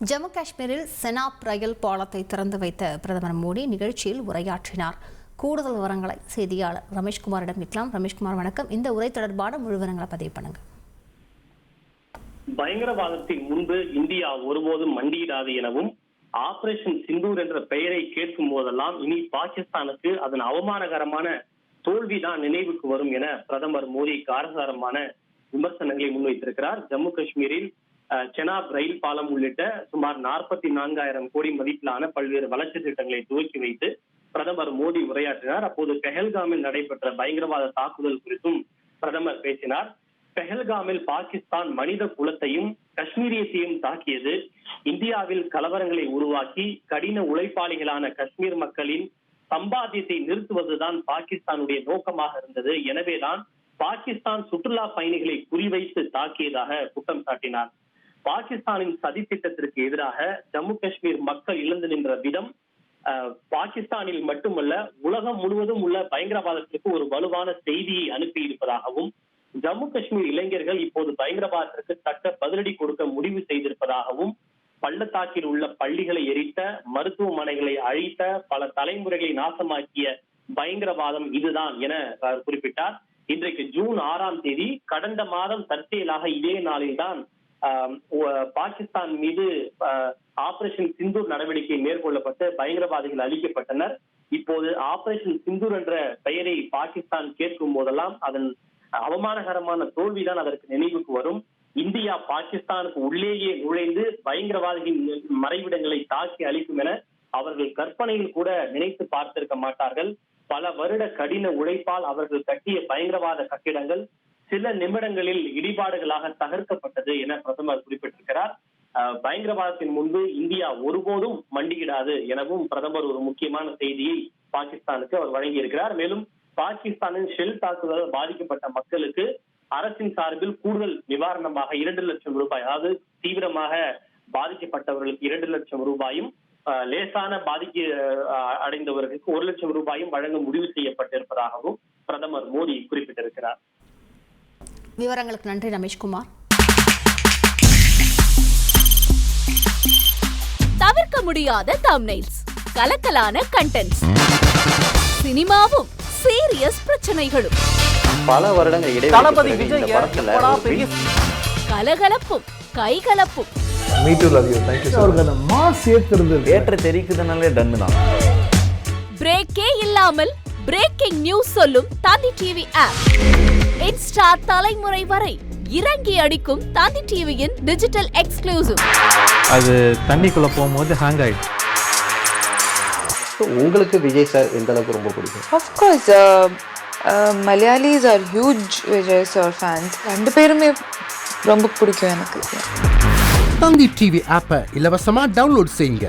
ஜம்மு காஷ்மீரில் செனாப் ரயில் பாலத்தை திறந்து வைத்த பிரதமர் மோடி நிகழ்ச்சியில் உரையாற்றினார். கூடுதல் விவரங்களை செய்தியாளர் ரமேஷ்குமாரிடம் இருக்கலாம் ரமேஷ்குமார் வணக்கம். இந்த உரை தொடர்பான முழு விவரங்களை பதிவு பண்ணுங்க. பயங்கரவாதத்தின் முன்பு இந்தியா ஒருபோதும் மண்டியிடாது எனவும் ஆபரேஷன் சிந்தூர் என்ற பெயரை கேட்கும் போதெல்லாம் இனி பாகிஸ்தானுக்கு அதன் அவமானகரமான தோல்விதான் நினைவுக்கு வரும் என பிரதமர் மோடி காரசாரமான விமர்சனங்களை முன்வைத்திருக்கிறார். ஜம்மு காஷ்மீரில் செனாப் ரயில் பாலம் உள்ளிட்ட சுமார் நாற்பத்தி நான்காயிரம் கோடி மதிப்பிலான பல்வேறு வளர்ச்சி திட்டங்களை துவக்கி வைத்து பிரதமர் மோடி உரையாற்றினார். அப்போது பெஹல்காமில் நடைபெற்ற பயங்கரவாத தாக்குதல் குறித்தும் பிரதமர் பேசினார். பெஹல்காமில் பாகிஸ்தான் மனித குலத்தையும் காஷ்மீரியத்தையும் தாக்கியது. இந்தியாவில் கலவரங்களை உருவாக்கி கடின உழைப்பாளிகளான காஷ்மீர் மக்களின் சம்பாத்தியத்தை நிறுத்துவதுதான் பாகிஸ்தானுடைய நோக்கமாக இருந்தது. எனவேதான் பாகிஸ்தான் சுற்றுலா பயணிகளை குறிவைத்து தாக்கியதாக குற்றம் சாட்டினார். பாகிஸ்தானின் சதி திட்டத்திற்கு எதிராக ஜம்மு காஷ்மீர் மக்கள் இழந்து நின்ற விதம் பாகிஸ்தானில் மட்டுமல்ல உலகம் முழுவதும் உள்ள பயங்கரவாதத்திற்கு ஒரு வலுவான செய்தியை அனுப்பி இருப்பதாகவும் ஜம்மு காஷ்மீர் இளைஞர்கள் இப்போது பயங்கரவாதத்திற்கு தக்க பதிலடி கொடுக்க முடிவு செய்திருப்பதாகவும் பள்ளத்தாக்கில் உள்ள பள்ளிகளை எரித்த மருத்துவமனைகளை அழித்த பல தலைமுறைகளை நாசமாக்கிய பயங்கரவாதம் இதுதான் என அவர் குறிப்பிட்டார். இன்றைக்கு ஜூன் ஆறாம் தேதி கடந்த மாதம் தற்செயலாக இதே நாளில்தான் பாகிஸ்தான் மீது ஆபரேஷன் சிந்தூர் நடவடிக்கை மேற்கொள்ளப்பட்டு பயங்கரவாதிகள் அழிக்கப்பட்டனர். இப்போது ஆபரேஷன் சிந்தூர் என்ற பெயரை பாகிஸ்தான் கேட்கும் போதெல்லாம் அதன் அவமானகரமான தோல்விதான் அதற்கு நினைவுக்கு வரும். இந்தியா பாகிஸ்தானுக்கு உள்ளேயே நுழைந்து பயங்கரவாதிகளின் மறைவிடங்களை தாக்கி அளிக்கும் என அவர்கள் கற்பனையில் கூட நினைத்து பார்த்திருக்க மாட்டார்கள். பல வருட கடின உழைப்பால் அவர்கள் கட்டிய பயங்கரவாத கட்டிடங்கள் சில நிமிடங்களில் இடிபாடுகளாக தகர்க்கப்பட்டது என பிரதமர் குறிப்பிட்டிருக்கிறார். பயங்கரவாதத்தின் முன்பு இந்தியா ஒருபோதும் மண்டியிடாது எனவும் பிரதமர் ஒரு முக்கியமான செய்தியை பாகிஸ்தானுக்கு அவர் வழங்கியிருக்கிறார். மேலும் பாகிஸ்தானின் ஷெல் தாக்குதலால் பாதிக்கப்பட்ட மக்களுக்கு அரசின் சார்பில் கூடுதல் நிவாரணமாக இரண்டு லட்சம் ரூபாய் அதாவது தீவிரமாக பாதிக்கப்பட்டவர்களுக்கு இரண்டு லட்சம் ரூபாயும் லேசான பாதிக்க அடைந்தவர்களுக்கு ஒரு லட்சம் ரூபாயும் வழங்க முடிவு செய்யப்பட்டிருப்பதாகவும் பிரதமர் மோடி குறிப்பிட்டிருக்கிறார். விவரங்களுக்கு நன்றி ரமேஷ்குமார். தவிர்க்க முடியாத தம்னைல்ஸ் கலக்கலான கண்டென்ட்ஸ் சினிமாவும் சீரியஸ் பிரச்சனைகளும். பல வருடங்கள் இடைவெளி கலகலப்பும் கைகலப்பும். Me too love you thank you அவருக்கு அந்த மாஸ் ஏத்துறது தேட்டர் தெரிக்குதுனாலே டன்னு தான். பிரேக்கே இல்லாமல் பிரேக்கிங் நியூஸ் சொல்லும் தந்தி டிவி ஆப் இன்ஸ்டா தலைமுறை வரை இறங்கி அடிக்கும் தந்தி டிவியின் டிஜிட்டல் எக்ஸ்க்ளூசிவ் அது தண்ணிக்குள்ள போகும்போது ஹேங் ஆயிடுச்சு So, உங்களுக்கு விஜய் சார் எந்த அளவுக்கு ரொம்ப பிடிக்கும்? Uh, Malayalis are huge Vijay sir fans. ரெண்டு பேருமே ரொம்ப பிடிக்கும் எனக்கு. தந்தி டிவி ஆப்பை இலவசமா டவுன்லோட் செய்யுங்க.